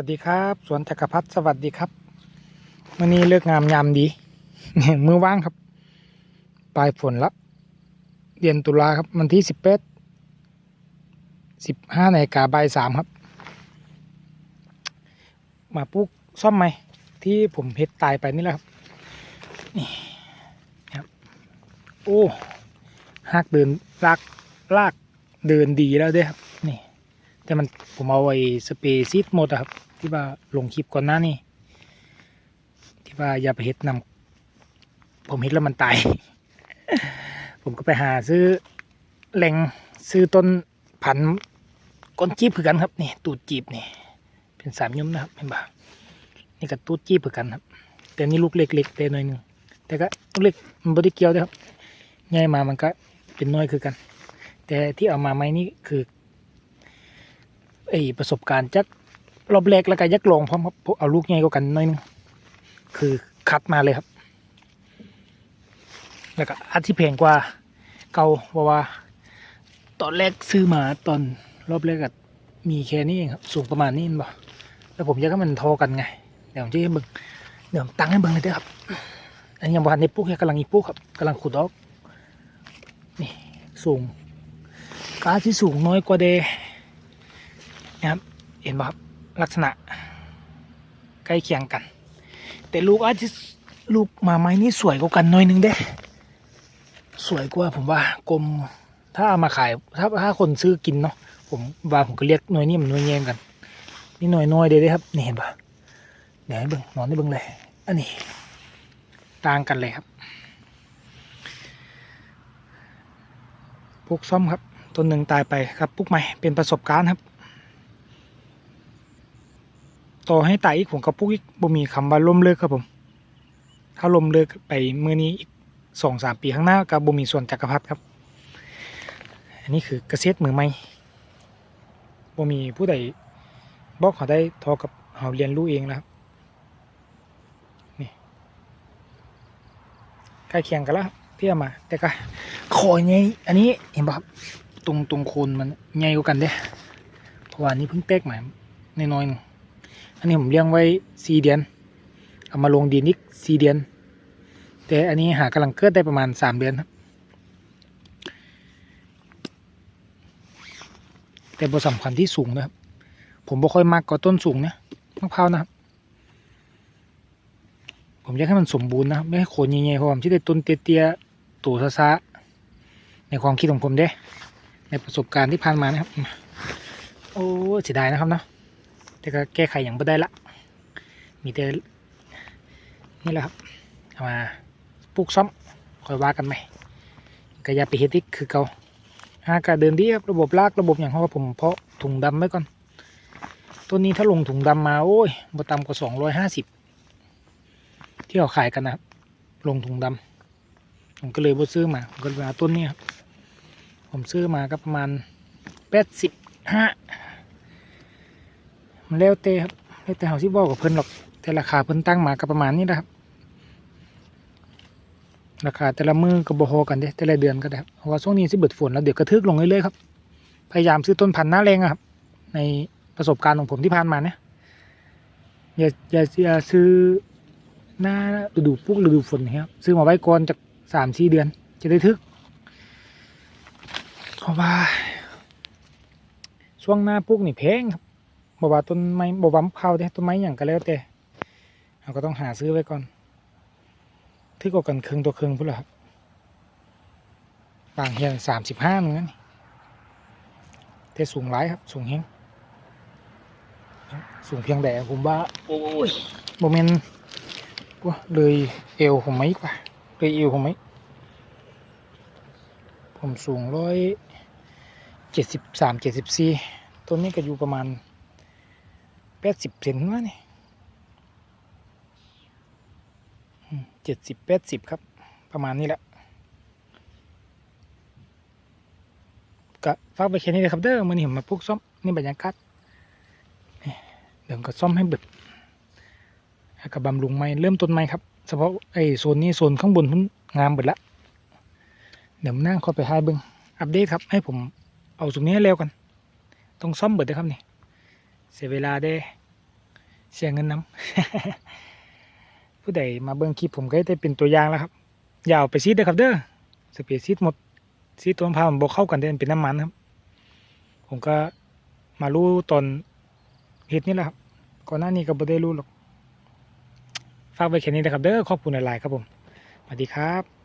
วัสดีครับสวนจักรพัฒสวัสดีครับวันนี้เลิกงามยามดีเมือว่างครับ ปลายฝนละเดือนตุลาครับวันที่สิบแปดสิบห้านาฬิกาบ่ายสามครับ มาปลูกซ่อมไหมที่ผมเฮ็ดตายไปนี่แหละครับนี่ครับ โอ้หักเดินลากลากเดินดีแล้วด้อครับ แต่มันผมเอาไว้สเปรย์ซีดหมดอะครับ ที่ว่าลงคลิปก่อนหน้านี่ที่ว่าอย่าไปเฮ็ดนำผมเฮ็ดแล้วมันตาย ผมก็ไปหาซื้อแหล่งซื้อต้นพันธุ์ก้นจีบคือกันครับนี่ตูดจีบนี่เป็นสามยุ้มนะครับเห็นบ่านี่ก็ตูดจีบคือกันครับ แต่นี่ลูกเล็กๆแต่หน่อยหนึงแต่ก็ลูกเล็กมันบริเกียวด้วยครับง่ายมามันก็เป็นน้อยคือกัน แต่ที่เอามาไม้นี่คือ ไอ้ประสบการณ์จากรอบแรกแล้วก็ยักลองพร้อมครับเอาลูกใหญ่กว่ากันน้อยนึงคือคัดมาเลยครับ แล้วก็อันที่แพงกว่าเก่าเพราะว่า ตอนแรกซื้อมาตอนรอบแรกก็มีแค่นี้เองครับสูงประมาณนี้เห็นบ่แล้วผมอยากให้มันทอกันไงเดี๋ยวผมจะให้เบิ่งเดี๋ยวตั้งให้เบิ่งเลยเด้อครับอันนี้ยังบ่ทันปลูกแค่กำลังอีปลูกครับกำลังขุดออกนี่สูงกาที่สูงน้อยกว่าเด นะครับเห็นป่ะครับลักษณะใกล้เคียงกัน แต่ลูกอาจจะลูกหมาไม้นี่สวยกว่ากันหน่อยนึงเด้ สวยกว่าผมว่ากลมถ้าเอามาขายถ้าถ้าคนซื้อกินเนาะผมว่าผมก็เรียกหน่วยนี่มันหน่วยแยมกัน นี่หน่วยน้อยเด้เด้ครับนี่เห็นป่ะเดี๋ยวให้เบิ่งนอนให้เบิ่งเลยอันนี้ต่างกันเลยครับปลูกซ่อมครับ ต้นหนึ่งตายไปครับปลูกใหม่เป็นประสบการณ์ครับ ต่อให้ตายอีกผมก็พูดอีกบ่มีคำว่าล้มเลิกครับผม ถ้าล้มเลิกไปเมื่อนี้อีกสองสามปีข้างหน้ากับบ่มีส่วนจักรพรรดิครับ อันนี้คือเกษตรมือใหม่บ่มีผู้ใดบอกเขาได้ทอกับเขาเรียนรู้เองนะครับนี่ใกล้เคียงกันแล้วครับที่เอามา แต่ก็คอยไงอันนี้เห็นป่ะครับตรงตรงโคนมันใหญ่กว่ากันเด้เพราะว่าอันนี้เพิ่งแตกใหม่น้อยๆหนึ่ง อันนี้ผมเลี้ยงไว้สี่เดือน เอามาลงดินอีกสี่เดือน แต่อันนี้หากำลังเกิดได้ประมาณสามเดือนครับแต่บทสำคัญที่สูงนะครับ ผมบ่ค่อยมากก็ต้นสูงนะมะพร้าวนะครับผมอยากให้มันสมบูรณ์นะไม่ให้โคนใหญ่ๆเพราะผมที่ได้ต้นเตี้ยๆตัวซาๆในความคิดของผมเด้ ในประสบการณ์ที่ผ่านมานะครับ โอ้เสียดายนะครับเนาะ แต่ก็แก้ไขอย่างไม่ได้ละ มีแต่นี่แหละครับเอามาปลูกซ้ำคอยว่ากันไหมก็อย่าไปเฮ็ดอีกคือเก่าหากาศเดินดีครับระบบลากระบบอย่างเขาผมเพาะถุงดำไว้ก่อน ตัวนี้ถ้าลงถุงดำมาโอ้ยบ่ต่ำกว่าสองร้อยห้าสิบที่เขาขายกันนะครับ ลงถุงดำผมก็เลยบ่ซื้อมาผมก็เลยเอาต้นนี้ครับ ผมซื้อมาก็ประมาณแปดสิบห้า มันแล้วแต่ครับแล้วแต่เขาที่บอกกับเพิ่นหรอก แต่ราคาเพิ่นตั้งมาก็ประมาณนี้นะครับ ราคาแต่ละมือก็บ่พอกันเด้แต่ละเดือนก็ได้ครับเพราะว่าช่วงนี้สิเบิดฝนแล้วเดี๋ยวกระทึกลงเรื่อยๆครับพยายามซื้อต้นพันธุ์หน้าแรงอะครับ ในประสบการณ์ของผมที่ผ่านมาเนี่ยอย่าอย่าอย่าซื้อหน้าฤดูพวกฤดูฝนนะครับซื้อมาไว้ก่อนจากสามสี่เดือน จะได้ทึกเพราะว่าช่วงหน้าปลูกนี่แพงครับ บอกว่าต้นไม้บอกว่ามะพร้าวเด้ต้นไม้อย่างก็แล้วแต่เราก็ต้องหาซื้อไว้ก่อนถือกว่ากันครึ่งตัวครึ่งพุ่นละครับบางเฮียสามสิบห้าเหมือนกันนี่แต่สูงหลายครับ สูงเฮงสูงเพียงแต่ผมว่าโอ้ยโมเมนว่าเลยเอวผมไหมกว่าเลยเอวผมไหมผมสูงร้อยเจ็ดสิบสามเจ็ดสิบสี่ต้นนี้ก็อยู่ประมาณ แปดสิบเซนวะนี่เจ็ดสิบแปดสิบครับ ประมาณนี้แหละก็ฝากไปแค่นี้เลยครับเด้อมันนี้ผมมาปลูกซ่อมนี่บรรยากาศเดี๋ยวก็ซ่อมให้เบิดกับบำรุงไม้เริ่มต้นไม้ครับ เฉพาะไอ้โซนนี้โซนข้างบนมันงามเบิดละเดี๋ยวนั่งเข้าไปห้เบิ้งอัปเดตครับ ให้ผมเอาตรงนี้ให้เร็วกัน ต้องซ่อมเบิดนะครับนี่ เสียเวลาได้เสียเงินน้ำผู้ใดมาเบิ่งคลิปผมก็ได้เป็นตัวอย่างแล้วครับอย่าเอาไปซีดเด้อครับเด้อสเปรย์ซีดหมดซีดตัวมะพร้าวมันบกเข้ากันเด้เป็นน้ำมันครับ ผมก็มารู้ตอนเฮ็ดนี่แหละครับก่อนหน้านี้ก็บ่ได้รู้หรอกฝากไว้แค่นี้นะครับเด้อขอบคุณหลายๆครับผมสวัสดีครับ